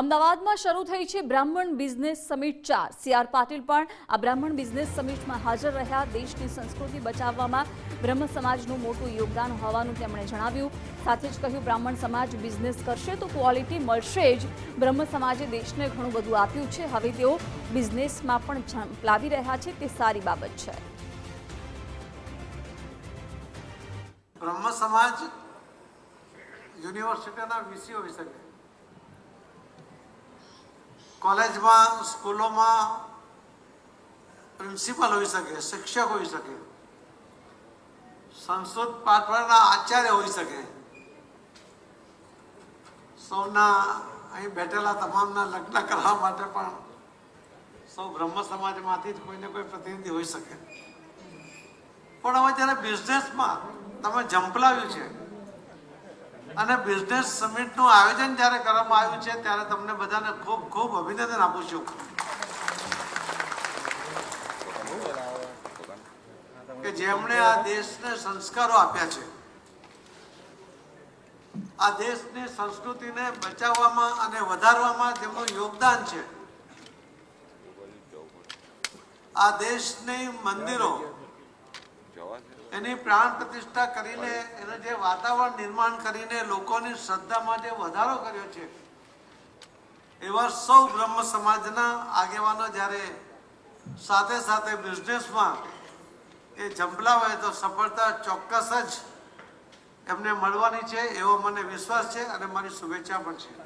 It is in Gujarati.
અમદાવાદમાં શરૂ થઈ છે બ્રાહ્મણ બિઝનેસ સમિટ ચાર. સીઆર પાટીલ પણ આ બ્રાહ્મણ બિઝનેસ સમિટમાં હાજર રહ્યા. દેશની સંસ્કૃતિ બચાવવામાં બ્રહ્મ સમાજનું મોટું યોગદાન હોવાનું તેમણે જણાવ્યું. સાથે જ કહ્યું, બ્રાહ્મણ સમાજ બિઝનેસ કરશે તો ક્વોલિટી મળશે જ. બ્રહ્મ સમાજે દેશને ઘણું બધું આપ્યું છે. હવે તેઓ બિઝનેસમાં પણ ઝંપલાવી રહ્યા છે. તે સારી બાબત છે. યુનિવર્સિટીના વીસી હોઈ શકે કોલેજમાં, સ્કૂલોમાં પ્રિન્સિપલ હોઈ શકે, શિક્ષક હોઈ શકે, સંસ્કૃત પાઠવાના આચાર્ય હોઈ શકે. સૌના અહીં બેઠેલા તમામના લગ્ન કરવા માટે પણ સૌ બ્રહ્મ સમાજમાંથી જ કોઈને કોઈ પ્રતિનિધિ હોઈ શકે. પણ હવે જ્યારે બિઝનેસમાં તમે ઝંપલાવ્યું છે અને બિઝનેસ સમિટનું આયોજન જ્યારે કરવામાં આવ્યું છે, ત્યારે તમને બધાને ખૂબ ખૂબ અભિનંદન આપું છું. કે જેમણે આ દેશને સંસ્કારો આપ્યા છે. આ દેશની સંસ્કૃતિને બચાવવામાં અને વધારવામાં જેમનું યોગદાન છે. આ દેશની મંદિરો એની પ્રાણ પ્રતિષ્ઠા કરીને, એને જે વાતાવરણ નિર્માણ કરીને લોકોની શ્રદ્ધામાં જે વધારો કર્યો છે, એવા સૌ બ્રહ્મ સમાજના આગેવાનો જ્યારે સાથે સાથે બિઝનેસમાં એ ઝંપલાવે તો સફળતા ચોક્કસ જ એમને મળવાની છે, એવો મને વિશ્વાસ છે અને મારી શુભેચ્છા પણ છે.